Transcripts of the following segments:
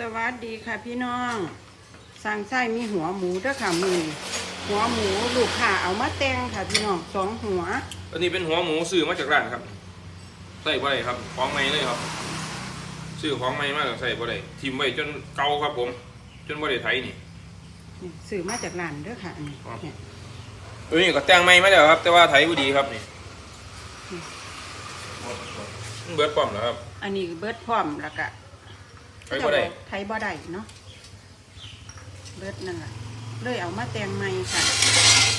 สวัสดีค่ะพี่น้อง สั่งไส้มีหัวหมูด้วยค่ะมือนี้หัวหมูลูกค้าเอามาแต่งค่ะพี่น้องสองหัว อันนี้เป็นหัวหมูซื้อมาจากร้านครับใส่บ่ได้ครับของใหม่เลยครับซื้อของใหม่มาแล้วใส่บ่ได้ทิมไว้จนเก่าครับผม จนบ่ได้ไถนี่นี่ซื้อมาจากร้านเด้อค่ะอันนี้ครับเนี่ยเอ้ยนี่ก็แต่งใหม่มาแล้วครับ แต่ว่าไถบ่ดีครับนี่มันเบิดป้อมแล้วครับ อันนี้เบิดพร้อมแล้วก็ ไถบ่ได้ ไทยบ่ได้เนาะเบิดนั่นแหละเลยเอามาแต่งใหม่ค่ะ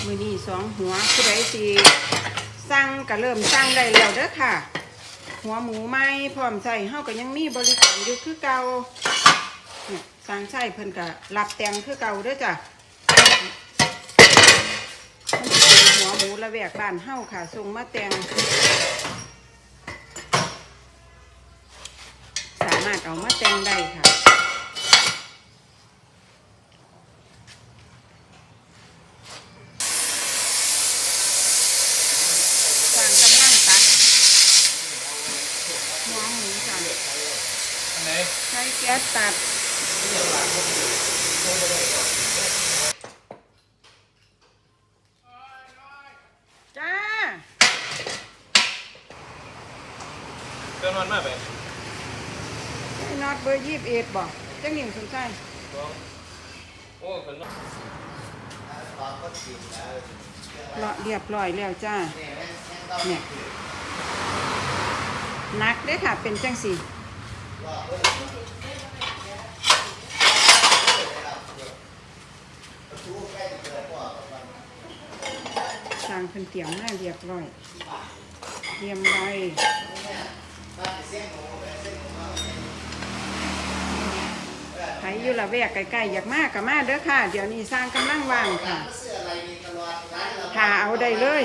มือนี้สองหัวผู้ใดสิสั่งก็เริ่มสั่งได้แล้วเด้อค่ะ หัวหมูไหม้พร้อมใส่เฮาก็ยังมีบริการอยู่คือเก่าเนี่ยสั่งใส่เพิ่นก็รับแต่งคือเก่าเด้อจ้ะหัวหมูระแวกบ้านเฮาค่ะส่งมาแต่งารถเอามาแต่งได้ค่ะสร้างกำลังตัดหัวหมูจ้ะอันไหนใช้แก๊สตัดจ้าเติมมันมากไป น็อตเบอร์ยี่สิบเอ็ดบอกจังหนิงสนใจสองโอ้ขึ้นมาเลาะเรียบร้อยแล้วจ้า เนี่ยนักเด้อค่ะ เป็นจังสีสร้างเพิ่นเตรียมมาเรียบร้อยเตรียมไว้ใค รอยู่ละแวกใกล้ๆอยากมากกับมาเด้อค่ะ เดี๋ยวนี้สร้างกำลังว่างค่ะหาเอาได้เลย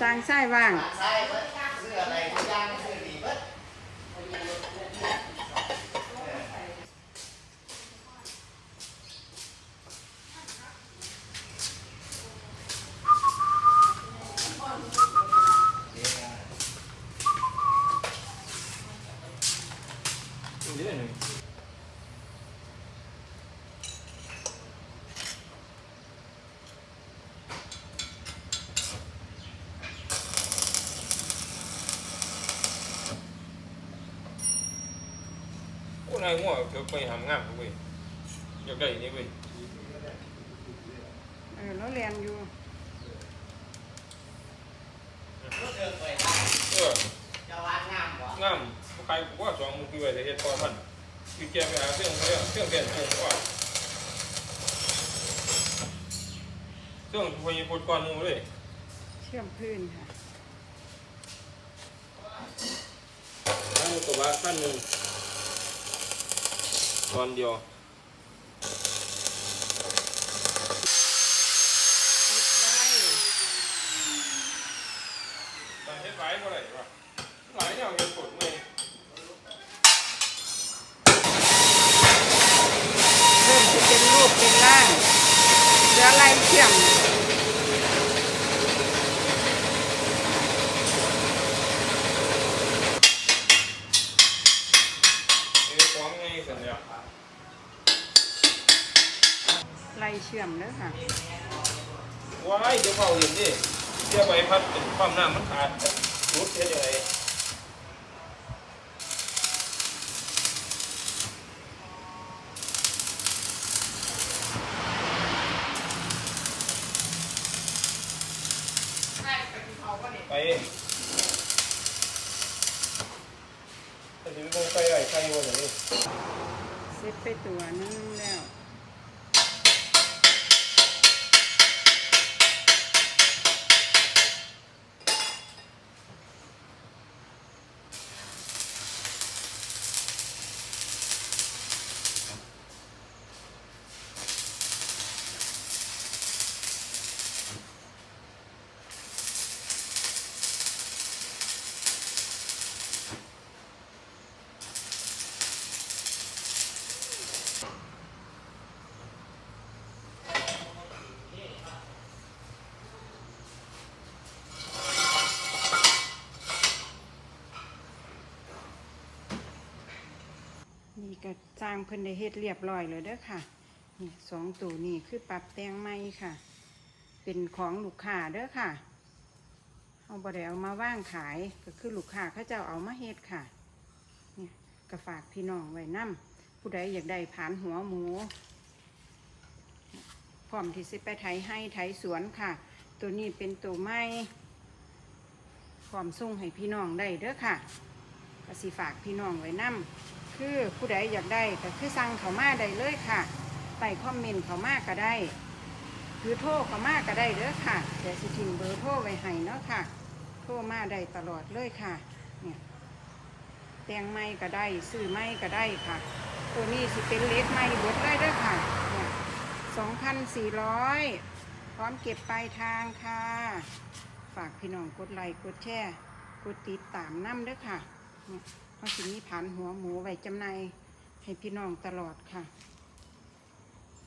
สร้างไส้ว่างเดี๋ยวหนึ่งโอ้นายงัวเธอไปทำงานเว้ยอยาก ได้นี่เว้ยเออแล้วเรียนอยู่เอองาม ใครว่าสองมือคือไว้แต่เฮ็ดพอพันคือแกไปหาเครื่องเขาเรียกเครื่องแกนโกงกว่าเครื่องพยพดก่อนหมูเลยเชื่อมพื้นค่ะทั้งกระบะขั้นหนึ่งตอนเดียวติดไว้ตอนเฮ็ดหลายบ่ได้ว่ะหลายอย่างเฮ็ดปวดเมื่อย เริ่มจะเป็นรูปเป็นร่างเรื อลายเชื่อมเอ้ของไงสัญญาลายเชื่อมเด้อค่ะว้ายเดี๋ยวเขาเห็นดิเสียใบพัดความน้ำมันขาดรุดเฮ็ดยังไง ไปแต่ถึงคง ไปไหนใครวันอย่างนี้เซ็ตไปตัวนึงแล้ว นี่ก็สร้างเพิ่นได้เฮ็ดเรียบร้อยเลยเด้อค่ะนี่สองตัวนี่คือปรับแต่งใหม่ค่ะ เป็นของลูกค้าเด้อค่ะเอาบ่ได้เอามาว่างขายก็คือลูกค้าเขาเจ้าเอามาเฮ็ดค่ะเนี่ยก็ฝากพี่น้องไว้นํผู้ใดอยากได้ผานหัวหมูพร้อมที่สิไปไถให้ไถสวนค่ะ ตัวนี้เป็นตัวไม้พร้อมส่งให้พี่น้องได้เด้อค่ะก็สิฝากพี่น้องไว้นํ คือผู้ใดอยากได้ก็คือสั่งเขามาได้เลยค่ะใต้คอมเมนต์เขามาก็ได้คือโทรเขามาก็ได้เด้อค่ะเดี๋ยวสิทิ้งเบอร์โทรไว้ให้เนาะค่ะ โทรมาได้ตลอดเลยค่ะเนี่ยแตงไม้ก็ได้ซื้อไม้ก็ได้ค่ะ ตัวนี้สิเป็นเลสไม้เบิดเลยเด้อค่ะเนี่ยสองพันสี่ร้อยพร้อมเก็บปลายทางค่ะ ฝากพี่น้องกดไลค์กดแชร์กดติดตามน้ำเด้อค่ะ เนี่ยเพราะสิมีผานหัวหมูไว้จำหน่ายให้พี่น้องตลอดค่ะ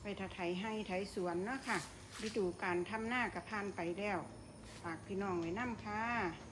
ไปถ่าไถให้ไถสวนเนาะค่ะฤดูการทำหน้ากับพานไปแล้วฝากพี่น้องไว้น้ำค่ะ